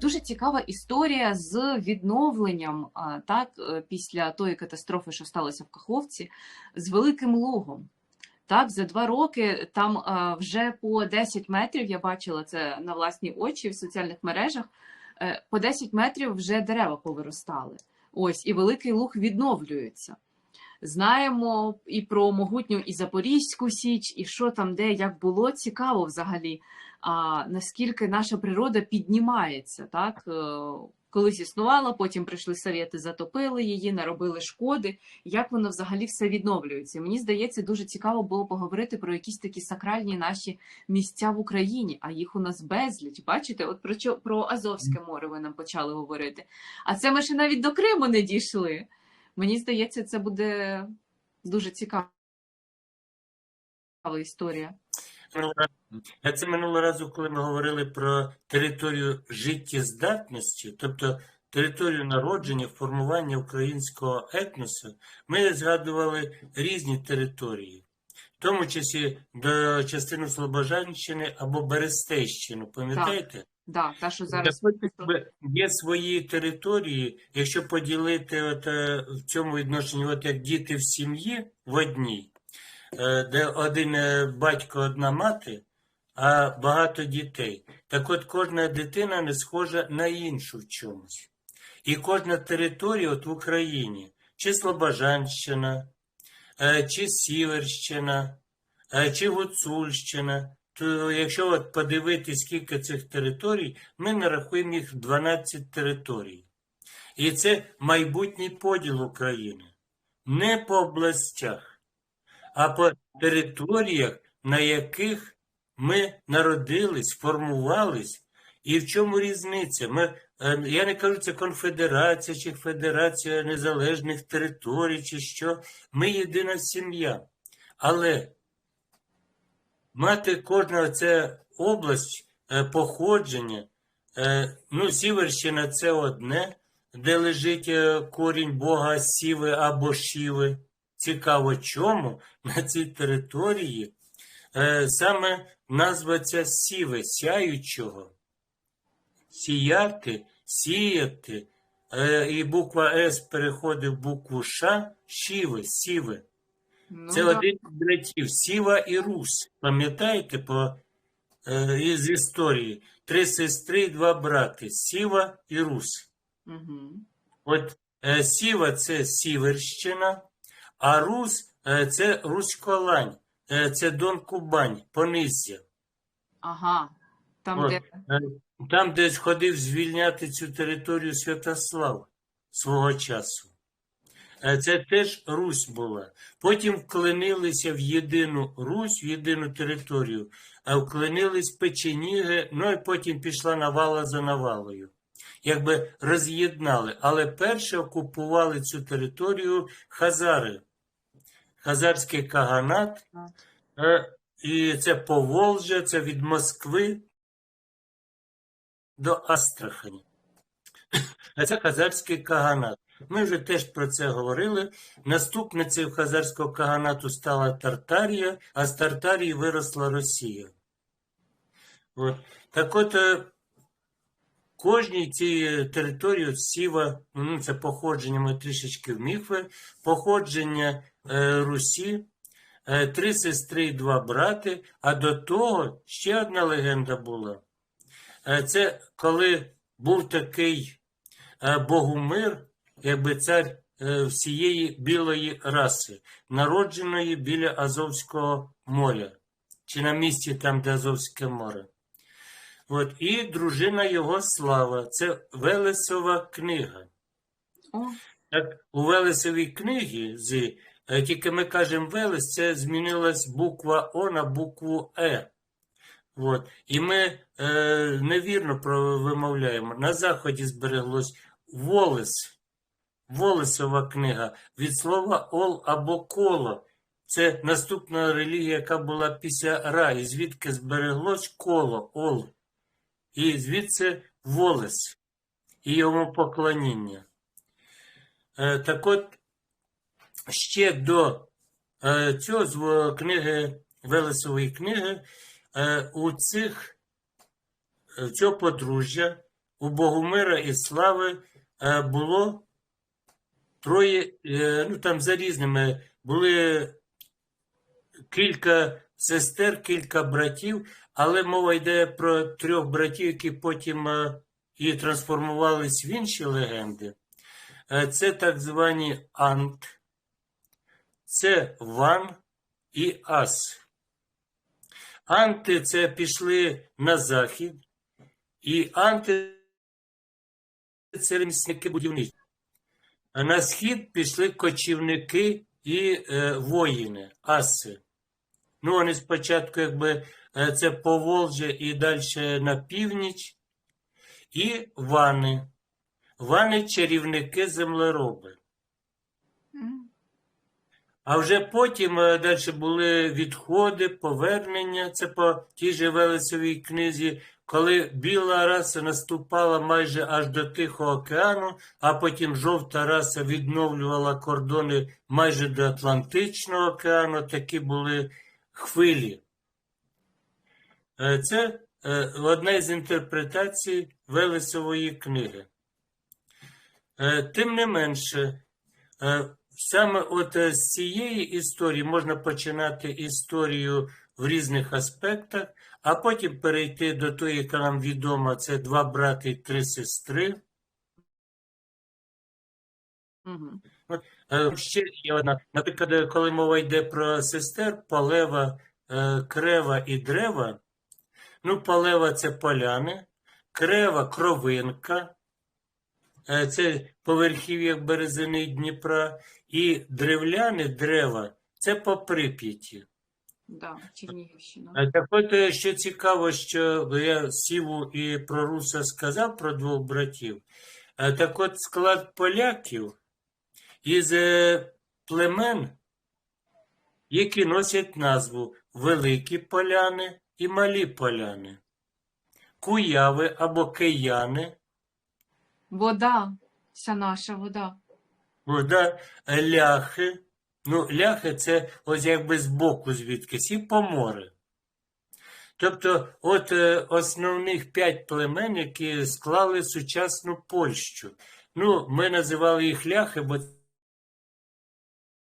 Дуже цікава історія з відновленням так, е, після тої катастрофи, що сталося в Каховці, з Великим Лугом. Так, за два роки там вже по 10 метрів, я бачила це на власні очі в соціальних мережах. е, По 10 метрів вже дерева повиростали. Ось і Великий Луг відновлюється. Знаємо і про могутню і Запорізьку Січ, і що там, де як було цікаво взагалі а, наскільки наша природа піднімається. Так? Е, Колись існувала, потім прийшли совєти, затопили її, наробили шкоди. Як воно взагалі все відновлюється? Мені здається, дуже цікаво було поговорити про якісь такі сакральні наші місця в Україні, а їх у нас безліч. Бачите, от про чо про Азовське море ви нам почали говорити. А це ми ще навіть до Криму не дійшли. Мені здається, це буде дуже цікава історія. А Це минулого разу, коли ми говорили про територію життєздатності, тобто територію народження, формування українського етносу, ми згадували різні території, в тому числі до частини Слобожанщини або Берестейщину, пам'ятаєте? Да, та, що зараз Є свої території, якщо поділити от, е, в цьому відношенні, от як діти в сім'ї в одній, де один е, батько, одна мати, а багато дітей. Так от кожна дитина не схожа на іншу в чомусь. І кожна територія от в Україні, чи Слобожанщина, е, чи Сіверщина, е, чи Гуцульщина, то якщо от подивитись, скільки цих територій, ми нарахуємо їх 12 територій. І це майбутній поділ України. Не по областях, а по територіях, на яких ми народились, формувались. І в чому різниця? Ми, е, я не кажу, це конфедерація чи федерація незалежних територій, чи що. Ми єдина сім'я. Але мати кожна це область е, походження. Е, ну, Сіверщина це одне, де лежить корінь Бога Сіви або Шіви. Цікаво, чому на цій території е, саме назва ця Сіви, сяючого. Сіяти, сіяти, е, і буква С переходить в букву Ш, Шіви, Сіви. Ну, Це да. один з братів Сіва і Рус. Пам'ятаєте по, е, із історії? Три сестри і два брати Сіва і Рус. Мгм. От е, Сіва це Сіверщина, а Рус е, це Руськолань, е, це Дон Кубань, Понизя. Ага. Там, От, де е, Там, де ходив звільняти цю територію Святослав свого часу. Це теж Русь була. Потім вклинилися в єдину Русь, в єдину територію, а вклинились печеніги, ну і потім пішла навала за навалою. Якби роз'єднали. Але перше окупували цю територію хазари. Хазарський каганат, е, і це Поволжя, це від Москви до Астрахані. А це хазарський каганат. Ми вже теж про це говорили. Наступницею хазарського каганату стала Тартарія, а з Тартарії виросла Росія. От. Так от, е, кожній цій території Сіва, ну, це походження ми трішечки вміхли, походження е, Русі, е, три сестри і два брати, а до того ще одна легенда була. Е, Це коли був такий е, Богумир, якби цар е, всієї білої раси, народженої біля Азовського моря, чи на місці там, де Азовське море. От, і дружина його слава, це Велесова книга. Так, у Велесовій книгі, з, е, тільки ми кажемо Велес, це змінилась буква О на букву Е. От. І ми е, невірно вимовляємо. На Заході збереглось Волес. Волесова книга від слова ол або коло. Це наступна релігія, яка була після Ра, і звідки збереглось коло, ол. І звідси Волес і йому поклоніння. Е, Так от, ще до е, цього з книги, Велесової книги, е, у цих е, цього подружжя у Богомира і Слави е, було троє, е, ну там за різними, були кілька сестер, кілька братів, але мова йде про трьох братів, які потім е, і трансформувались в інші легенди. Е, Це так звані Ант, це Ван і Ас. Анти це пішли на захід, і анти це ремісники будівництва. А на схід пішли кочівники і е, воїни, аси. Ну, вони спочатку, якби е, це Поволжя і далі на північ, і вани. Вани чарівники землероби. А вже потім далі були відходи, повернення. Це по тій же Велесовій книзі, коли біла раса наступала майже аж до Тихого океану, а потім жовта раса відновлювала кордони майже до Атлантичного океану. Такі були хвилі. Е, Це е, одна з інтерпретацій Велесової книги. Е, Тим не менше, е, саме от е, з цієї історії можна починати історію в різних аспектах, а потім перейти до тої, яка нам відома, це два брати і три сестри. Мгм. Е, Ще є одна, наприклад, коли мова йде про сестер, полева, е, крева і древа. Ну, полева це поляни, крева кровинка, це поверхів'я березини Дніпра, і древляни дерева це по Прип'яті. Да, Чернігівщина. Так от, е, що цікаво, що я Сіву і про Руса сказав про двох братів. Так от склад поляків із е, племен, які носять назву Великі Поляни і Малі Поляни, Куяви або Кияни, Вода, вся наша вода. Вода, ляхи. Ну, ляхи це ось якби збоку звідкись, і помори. Тобто, от е, основних п'ять племен, які склали сучасну Польщу. Ну, ми називали їх ляхи, бо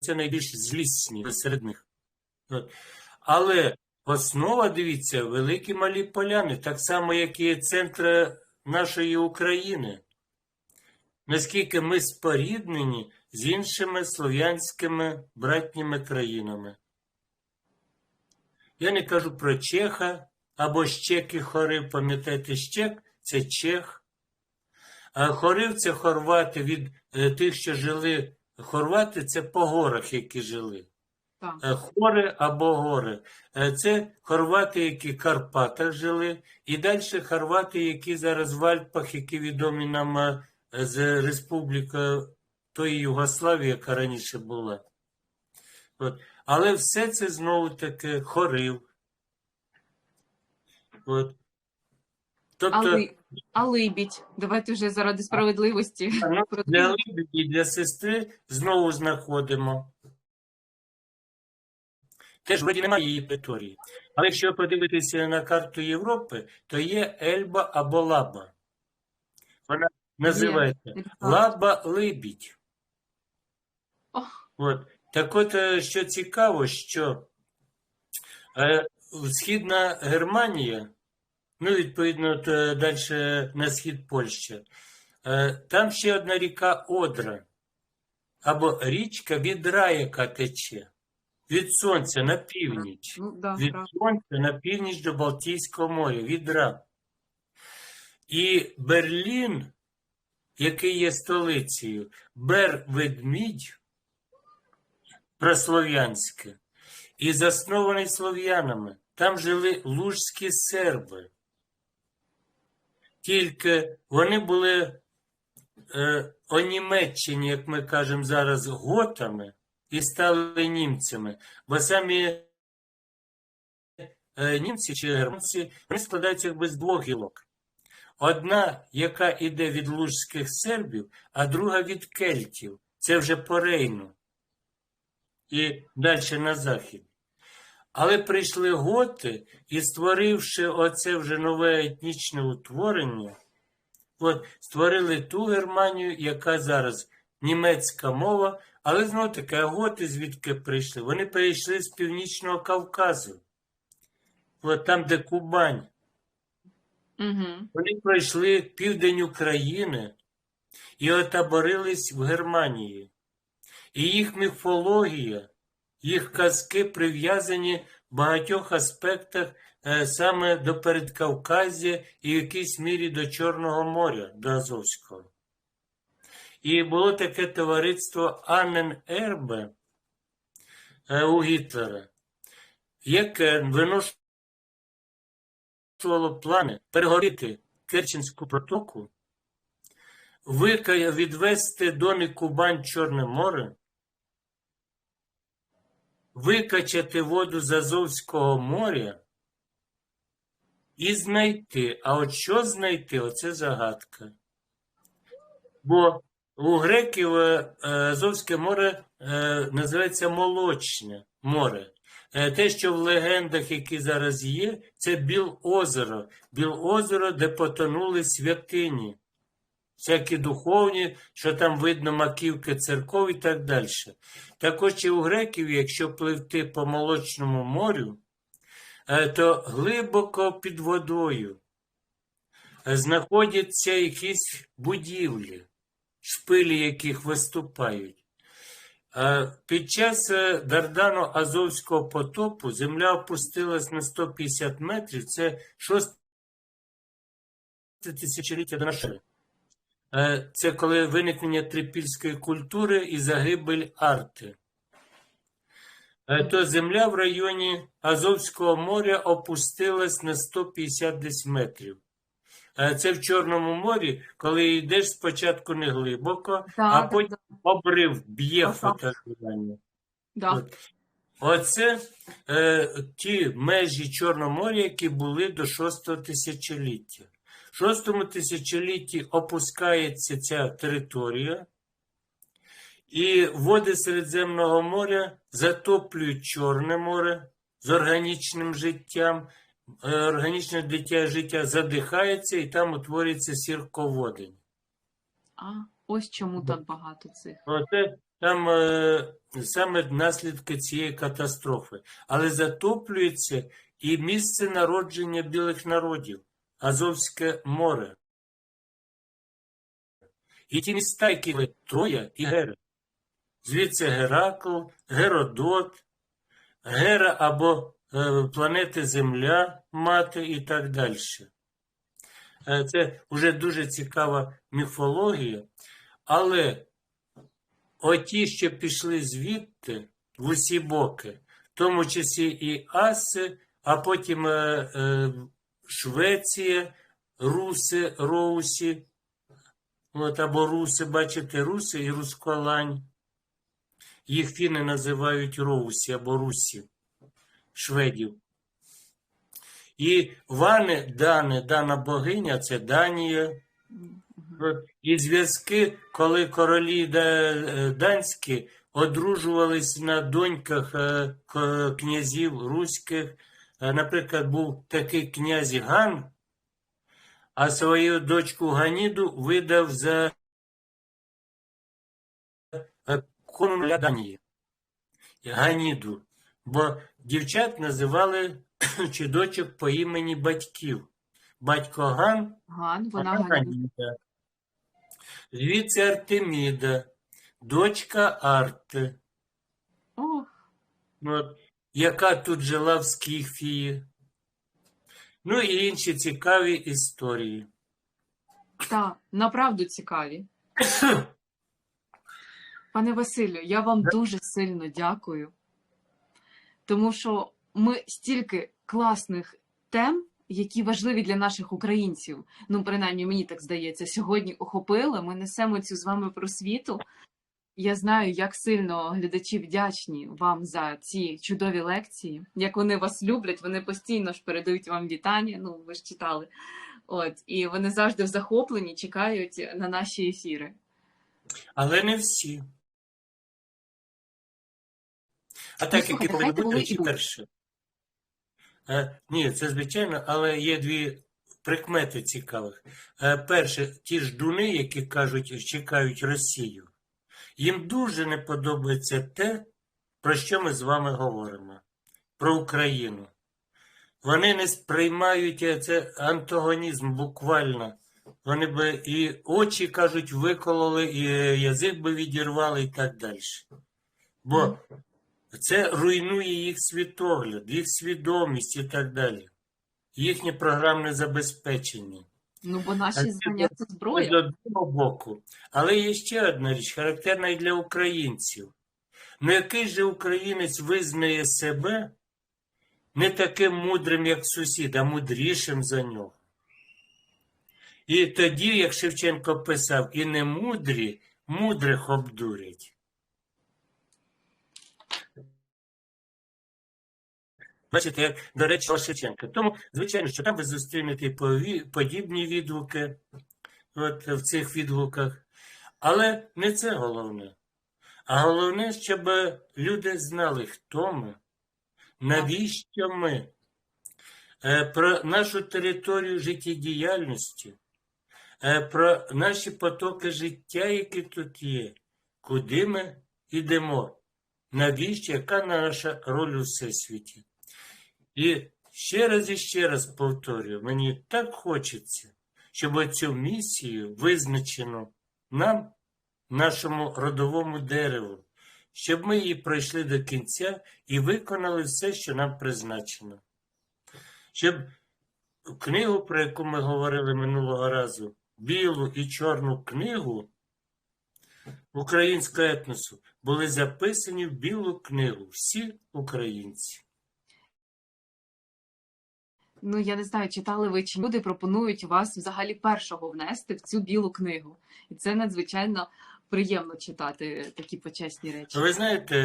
це найбільш злісні серед них. От. Але основа, дивіться, великі малі поляни, так само, як і центр нашої України. Наскільки ми споріднені з іншими слов'янськими братніми країнами. Я не кажу про Чеха або Щеки Хорив, пам'ятаєте, Щек це Чех. А Хорив це хорвати від е, тих, що жили. Хорвати це по горах, які жили. Е, Хори або гори. Е, Це хорвати, які в Карпатах жили, і далі хорвати, які зараз в Альпах, які відомі нам з Республіки тої Югославії, яка раніше була. От. Але все це знову таки хорив. От. Тобто, А, ли... а либідь. Давайте вже заради справедливості. ну, для. Либіді і для сестри знову знаходимо. Теж вроді немає її території. Але якщо подивитися на карту Європи, то є Ельба або Лаба. Вона називається Лаба Либідь. От. Так от, е, що цікаво, що е, Східна Германія, ну, відповідно, от, е, далі на схід Польща, е, там ще одна ріка Одра, або річка Відра, яка тече. Від сонця на північ. Ну, да, Від правда. сонця на північ до Балтійського моря, відра. І Берлін, який є столицею, Бер-Ведмідь, прослов'янське, і заснований слов'янами. Там жили лужські серби. Тільки вони були е, онімеччені, як ми кажемо зараз, готами і стали німцями. Бо самі е, німці чи германці вони складаються якби з двох гілок. Одна, яка йде від лужських сербів, а друга від кельтів. Це вже по Рейну. І далі на захід. Але прийшли готи і, створивши оце вже нове етнічне утворення, От, створили ту Германію, яка зараз німецька мова, але знову таки, готи звідки прийшли? Вони прийшли з Північного Кавказу. От там, де Кубань. Угу. Вони пройшли південь України і отаборились в Германії. І їх міфологія, їх казки прив'язані в багатьох аспектах е, саме до Передкавказя і в якійсь мірі до Чорного моря, до Азовського. І було таке товариство Аннен Ербе е, у Гітлера, яке виношувало плани перегоріти Керченську протоку, викая відвести Дони Кубань Чорне море, викачати воду з Азовського моря і знайти. А от що знайти? Оце загадка. Бо у греків е, Азовське море е, називається Молочне море. Е, Те, що в легендах, які зараз є, це Біл-озеро. Біл-озеро, де потонули святині. Всякі духовні, що там видно маківки церков і так далі. Також і у греків, якщо пливти по Молочному морю, е, то глибоко під водою е, знаходяться якісь будівлі, шпилі яких виступають. Е, Під час е, Дардано-Азовського потопу земля опустилась на 150 метрів. Це шосте тисячоліття до нашої. Е, Це коли виникнення трипільської культури і загибель арти. То земля в районі Азовського моря опустилась на 150 десь метрів. Це в Чорному морі, коли йдеш спочатку не глибоко, Да, а да, потім обрив б'є фотографування. Да. От. Оце е, ті межі Чорного моря, які були до шостого тисячоліття. В шостому тисячолітті опускається ця територія, і води Середземного моря затоплюють Чорне море з органічним життям. Е, Органічне дитя життя задихається і там утворюється сірководень. А, ось чому так багато цих. Оце там е, саме наслідки цієї катастрофи. Але затоплюється і місце народження білих народів Азовське море. І ті міста, які були Троя і Гера. Звідси Геракл, Геродот, Гера або планети Земля, мати і так далі. Е, Це вже дуже цікава міфологія. Але оті, що пішли звідти в усі боки, в тому числі і Аси, а потім е, е, Швеція, Руси, Роусі, от, або Руси, бачите, Руси і Русколань. Їх фіни називають Роусі або Русі, шведів. І Вани, Дани, дана богиня це Данія. І зв'язки, коли королі е, данські одружувались на доньках е, князів руських. Е, Наприклад, був такий князь Ган, а свою дочку Ганіду видав за конуля Данії. Ганіду. Бо дівчат називали чи дочок по імені батьків. Батько Ган Ган, вона Ганіда. Звідси Артеміда, дочка Арти, Ох, от, яка тут жила в Скіфії. Ну і інші цікаві історії. та, направду цікаві. Пане Василю, я вам дуже сильно дякую, тому що ми стільки класних тем, які важливі для наших українців, ну принаймні мені так здається, сьогодні охопили. Ми несемо цю з вами просвіту. Я знаю, як сильно глядачі вдячні вам за ці чудові лекції, як вони вас люблять. Вони постійно ж передають вам вітання. Ну, ви ж читали. От і вони завжди в захопленні чекають на наші ефіри. Але не всі. А так, які повинні бути, були ті і тут. перші. Е, ні, це звичайно, але є дві прикмети цікавих. Е, Перше, ті ждуни, які кажуть, чекають Росію, їм дуже не подобається те, про що ми з вами говоримо, про Україну. Вони не сприймають е, це антагонізм буквально. Вони би і очі, кажуть, викололи, і язик би відірвали, і так далі. Бо це руйнує їх світогляд, їх свідомість і так далі, їхнє програмне забезпечення. Ну, бо наші знання це З зброя. одного боку. Але є ще одна річ, характерна і для українців. Ну який же українець визнає себе не таким мудрим, як сусід, а мудрішим за нього? І тоді, як Шевченко писав, і не мудрі, мудрих обдурять. Бачите, як, до речі, Шевченка. Тому, звичайно, що там ви зустрінете подібні відгуки от, в цих відгуках. Але не це головне. А головне, щоб люди знали, хто ми, навіщо ми, е, про нашу територію життєдіяльності, е, про наші потоки життя, які тут є, куди ми йдемо, навіщо, яка наша роль у всесвіті. І ще раз і ще раз повторюю, мені так хочеться, щоб цю місію визначену нам, нашому родовому дереву, щоб ми її пройшли до кінця і виконали все, що нам призначено. Щоб книгу, про яку ми говорили минулого разу, білу і чорну книгу українського етносу, були записані в білу книгу всі українці. Ну, я не знаю, читали ви чи люди пропонують вас взагалі першого внести в цю білу книгу. І це надзвичайно приємно читати такі почесні речі. Ви знаєте,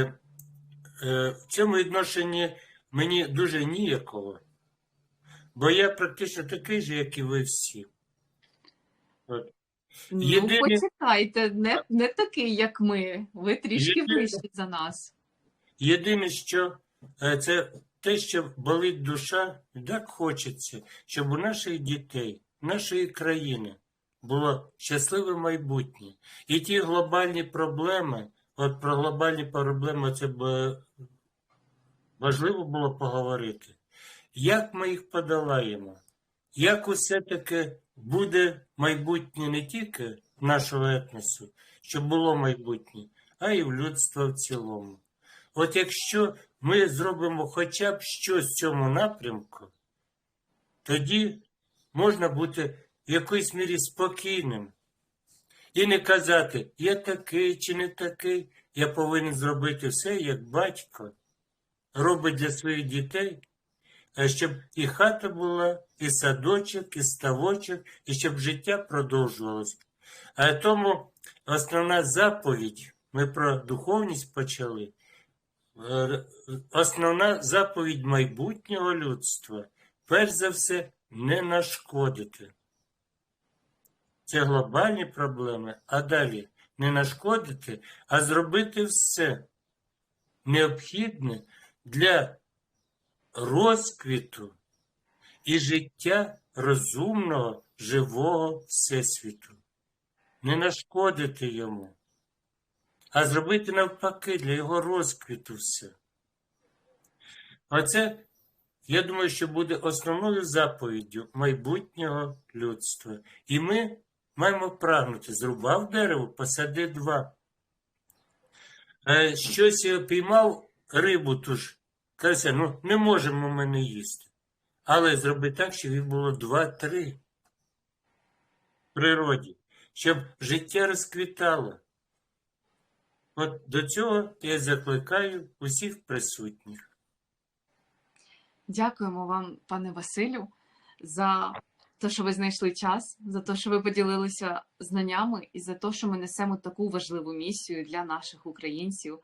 е, в цьому відношенні мені дуже ніяково, бо я практично такий же, як і ви всі. От. Ну, єдине- почекайте, не, не такий, як ми. Ви трішки Єдине- вищі за нас. Єдине, що е, це те, що болить душа, так хочеться, щоб у наших дітей, нашої країни було щасливе майбутнє. І ті глобальні проблеми, от про глобальні проблеми це б важливо було поговорити. Як ми їх подолаємо? Як усе-таки буде майбутнє не тільки нашого етносу, щоб було майбутнє, а й в людства в цілому. От якщо ми зробимо хоча б щось в цьому напрямку, тоді можна бути в якоїсь мірі спокійним і не казати, я такий чи не такий, я повинен зробити все, як батько робить для своїх дітей, щоб і хата була, і садочок, і ставочок, і щоб життя продовжувалося. А тому основна заповідь, ми про духовність почали. Основна заповідь майбутнього людства, перш за все, не нашкодити. Це глобальні проблеми, а далі не нашкодити, а зробити все необхідне для розквіту і життя розумного, живого Всесвіту. Не нашкодити йому, а зробити навпаки для його розквіту все. Оце, я думаю, що буде основною заповіддю майбутнього людства. І ми маємо прагнути. Зрубав дерево, посади два. Е, щось піймав рибу ту ж. Каже, ну не можемо ми не їсти. Але зроби так, щоб їх було два-три в природі, щоб життя розквітало. От до цього я закликаю усіх присутніх. Дякуємо вам, пане Василю, за те, що ви знайшли час, за те, що ви поділилися знаннями, і за те, що ми несемо таку важливу місію для наших українців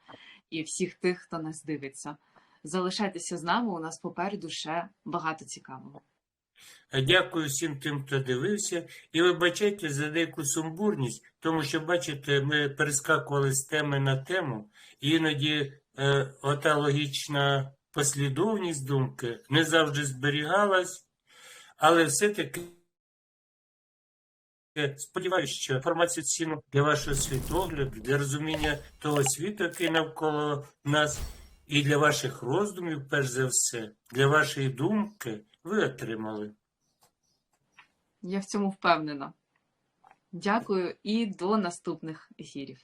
і всіх тих, хто нас дивиться. Залишайтеся з нами. У нас попереду ще багато цікавого. Дякую всім тим, хто дивився, і вибачайте за деяку сумбурність, тому що, бачите, ми перескакували з теми на тему, і іноді е, ота логічна послідовність думки не завжди зберігалась, але все-таки сподіваюся, що інформацію цінну для вашого світогляду, для розуміння того світу, який навколо нас, і для ваших роздумів, перш за все, для вашої думки, ви отримали. Я в цьому впевнена. Дякую і до наступних ефірів.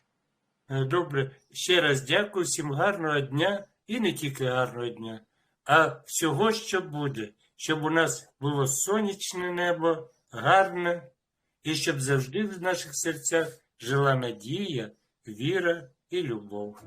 Е, Добре, ще раз дякую всім гарного дня і не тільки гарного дня, а всього, що буде, щоб у нас було сонячне небо, гарне, і щоб завжди в наших серцях жила надія, віра і любов.